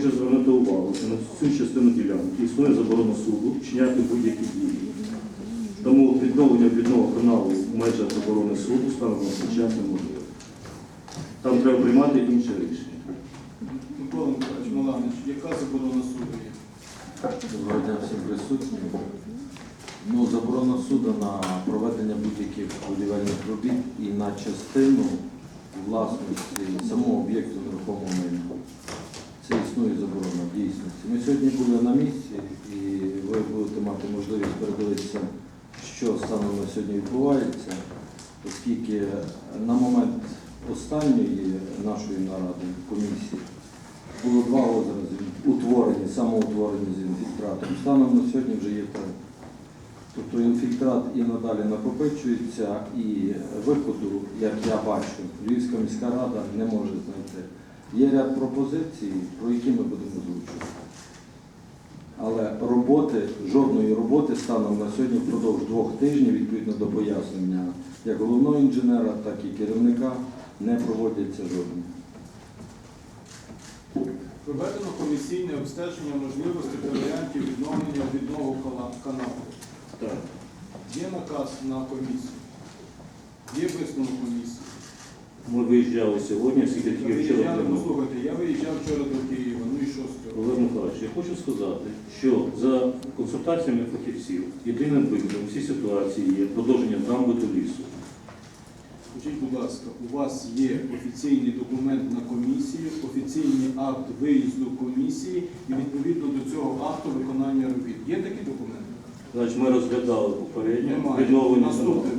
хочу звернути увагу, що на цю частину ділянки існує заборона суду вчиняти будь-які дії. Тому відновлення відного каналу в межах заборони суду станом на час неможливо. Там треба приймати інше рішення. Микола Миколаївич Маланич, яка заборона суду є? Доброго дня всім присутнім. Ну, заборона суду на проведення будь-яких будівельних робіт і на частину власності самого об'єкту нерухомого майна. Це існує заборона в дійсності. Ми сьогодні місці і ви будете мати можливість передивитися, що станом на сьогодні відбувається, оскільки на момент останньої нашої наради комісії було два озера утворені, самоутворені з інфільтратом. Станом на сьогодні вже є три. Тобто інфільтрат і надалі накопичується, і виходу, як я бачу, Львівська міська рада не може знайти. Є ряд пропозицій, про які ми будемо озвучувати. Але роботи, жодної роботи станом на сьогодні впродовж двох тижнів, відповідно до пояснення як головного інженера, так і керівника, не проводяться жодні. Проведено комісійне обстеження можливості та варіантів відновлення кала- каналу. Так. Є наказ на комісію, є висновок комісії. Ми виїжджали сьогодні, оскільки тільки вчора Виїжджали, отримали. послухайте, я виїжджав вчора до Києва, ну і що з цього? Олег Михайлович, я хочу сказати, що за консультаціями фахівців єдиним виходом в цій ситуації є продовження дамби до лісу. Скажіть, будь ласка, у вас є офіційний документ на комісію, офіційний акт виїзду комісії і відповідно до цього акту виконання робіт. Є такі документи? Значить, ми розглядали попередньо Немає. відновлення Наступне.